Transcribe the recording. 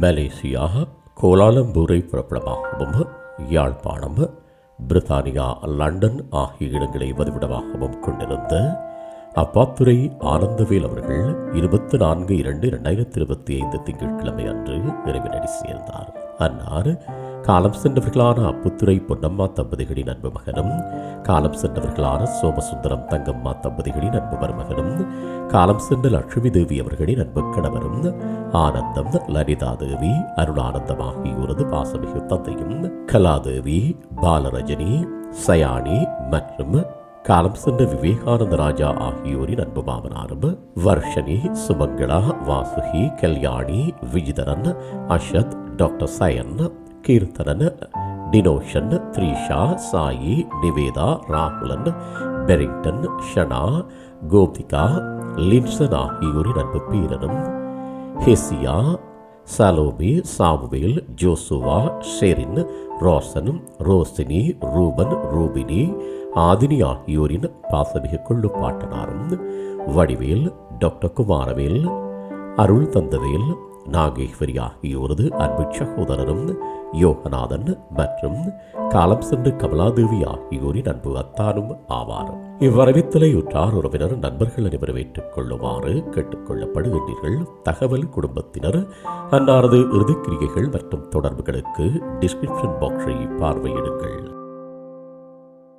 Malaysia கோலாலம்பூரை புறப்படமாகவும் யாழ்ப்பாணம் பிரித்தானியா லண்டன் ஆகிய இடங்களை வதிவிடமாகவும் கொண்டிருந்த அப்பாத்துரை ஆனந்தவேல் அவர்கள் இருபத்தி நான்கு இரண்டு இரண்டாயிரத்தி இருபத்தி ஐந்து திங்கட்கிழமை அன்று இறைவனடி சேர்ந்தார். அன்னார் காலம் சென்றவர்களான அப்புத்துறை பொன்னம்மா தம்பதிகளின் அன்பு மகனும் காலம் சென்றவர்களான சோமசுந்தரம் தங்கம்மா தம்பதிகளின் அன்பு மருமகனும் காலம் சென்ற லட்சுமி தேவி அவர்களின் அன்பு கணவரும் ஆனந்தம் லலிதா தேவி அருளானந்தம் ஆகியோரது பாசமிகு தந்தையும் கலாதேவி பாலரஜினி சயானி மற்றும் காலம் சென்ற விவேகானந்த ராஜா ஆகியோரின் அன்பு மாமனாரும் வர்ஷனி சுமங்களா வாசுகி கல்யாணி விஜிதரன் அஷத் டாக்டர் சயன் கீர்த்தனன் டினோஷன் த்ரீஷா சாயி நிவேதா ராகுலன் பெரிங்டன் ஷனா கோபிகா லின்சன் ஆகியோரின் அன்பு பீரனும் Hesiya Salome Samuel Joshua Sherin Rosan Rosini Ruban Rubini Aathini ஆகியோரின் பாசமிகு கொள்ளு பாட்டனாரும் வடிவேல் டாக்டர் குமாரவேல் அருள் தந்தவேல் நாகேஸ்வரி ஆகியோரது அன்பு சகோதரரும் யோகநாதன் மற்றும் காலம் சென்று கமலாதேவி ஆகியோரின் அன்பு அத்தானும் ஆவார். இவ்வரவித்தலை உற்றார் உறவினர் நண்பர்கள் அனைவரும் ஏற்றுக் கொள்ளுமாறு கேட்டுக்கொள்ளப்படுகின்றீர்கள் தகவல் குடும்பத்தினர் அன்னாரது இறுதிக்கிரியைகள் மற்றும் தொடர்புகளுக்கு டிஸ்கிரிப்ஷன் பாக்ஸை பார்வையிடுங்கள்.